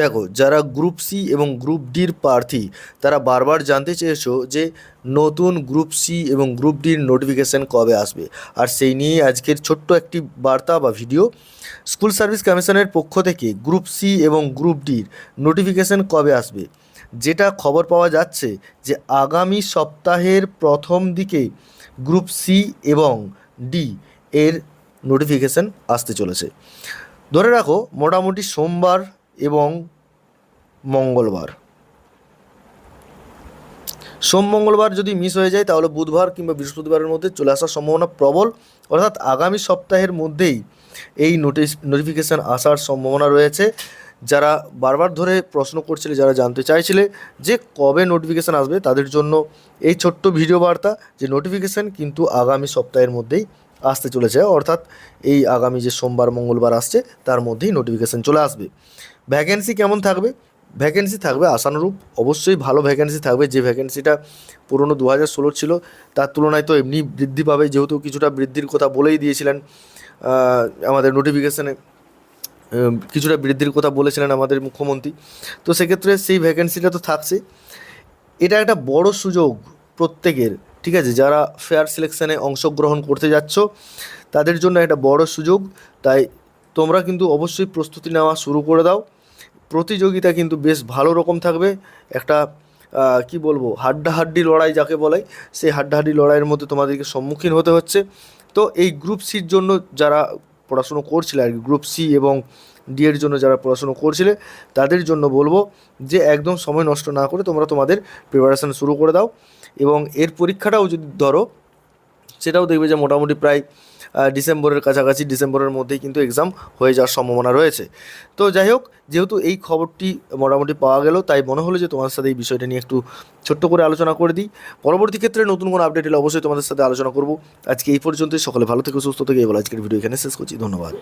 দেখো, যারা group C এবং গ্রুপ ডির প্রার্থী, তারা বারবার জানতে চেয়েছো যে নতুন গ্রুপ সি এবং গ্রুপ ডির নোটিফিকেশান কবে আসবে। আর সেই নিয়ে আজকের ছোট্ট একটি বার্তা বা ভিডিও। স্কুল সার্ভিস কমিশনের পক্ষ থেকে গ্রুপ সি এবং গ্রুপ ডির নোটিফিকেশান কবে আসবে? যেটা খবর পাওয়া যাচ্ছে যে আগামী সপ্তাহের প্রথম দিকে গ্রুপ সি এবং ডি এর নোটিফিকেশান আসতে চলেছে। ধরে রাখো, মোটামুটি সোমবার এবং মঙ্গলবার। সোম মঙ্গলবার যদি মিস হয়ে যায়, তাহলে বুধবার কিংবা বৃহস্পতিবারের মধ্যে চলে আসার সম্ভাবনা প্রবল। অর্থাৎ আগামী সপ্তাহের মধ্যেই এই নোটিস নোটিফিকেশান আসার সম্ভাবনা রয়েছে। যারা বারবার ধরে প্রশ্ন করছিলে, যারা জানতে চাইছিলে যে কবে নোটিফিকেশান আসবে, তাদের জন্য এই ছোট্ট ভিডিও বার্তা যে নোটিফিকেশান কিন্তু আগামী সপ্তাহের মধ্যেই আসতে চলেছে। অর্থাৎ এই আগামী যে সোমবার, মঙ্গলবার আসছে, তার মধ্যেই নোটিফিকেশান চলে আসবে। ভ্যাকেন্সি কেমন থাকবে? ভ্যাকেন্সি থাকবে আশানুরূপ। অবশ্যই ভালো ভ্যাকেন্সি থাকবে। যে ভ্যাকেন্সিটা পুরনো দু হাজার ষোলো ছিল, তার তুলনায় তো এমনি বৃদ্ধি পাবে। যেহেতু কিছুটা বৃদ্ধির কথা বলেই দিয়েছিলেন আমাদের নোটিফিকেশানে কিছুটা বৃদ্ধির কথা বলেছিলেন আমাদের মুখ্যমন্ত্রী। তো সেক্ষেত্রে সেই ভ্যাকেন্সিটা তো থাকছে। এটা একটা বড় সুযোগ প্রত্যেকের। ঠিক আছে, যারা ফেয়ার সিলেকশানে অংশগ্রহণ করতে যাচ্ছ, তাদের জন্য একটা বড় সুযোগ। তাই তোমরা কিন্তু অবশ্যই প্রস্তুতি নেওয়া শুরু করে দাও। প্রতিযোগিতা কিন্তু বেশ ভালো রকম থাকবে। একটা কি বলব, হাড্ডাহাড্ডি লড়াই যাকে বলে, সেই হাড্ডাহাড্ডি লড়াইয়ের মধ্যে তোমাদেরকে সম্মুখীন হতে হচ্ছে। তো এই গ্রুপ সির জন্য যারা পড়াশুনো করছিলে আর কি গ্রুপ সি এবং ডি এর জন্য যারা পড়াশুনো করছিলে, তাদের জন্য বলব যে একদম সময় নষ্ট না করে তোমরা তোমাদের প্রিপারেশান শুরু করে দাও এবং এর পরীক্ষাটাও যদি ধরো সেটাও দেখবে যে মোটামুটি প্রায় ডিসেম্বরের কাছাকাছি, ডিসেম্বরের মধ্যেই কিন্তু এক্সাম হয়ে যাওয়ার সম্ভাবনা রয়েছে। তো যাই হোক, যেহেতু এই খবরটি মোটামুটি পাওয়া গেল, তাই মনে হলো যে তোমার সাথে এই বিষয়টা নিয়ে একটু ছোট্ট করে আলোচনা করে দিই। পরবর্তী ক্ষেত্রে নতুন কোনো আপডেট এলে অবশ্যই তোমাদের সাথে আলোচনা করব। আজকে এই পর্যন্তই, সকলে ভালো থেকে, সুস্থ থেকে, এবার আজকের ভিডিও এখানে শেষ করছি, ধন্যবাদ।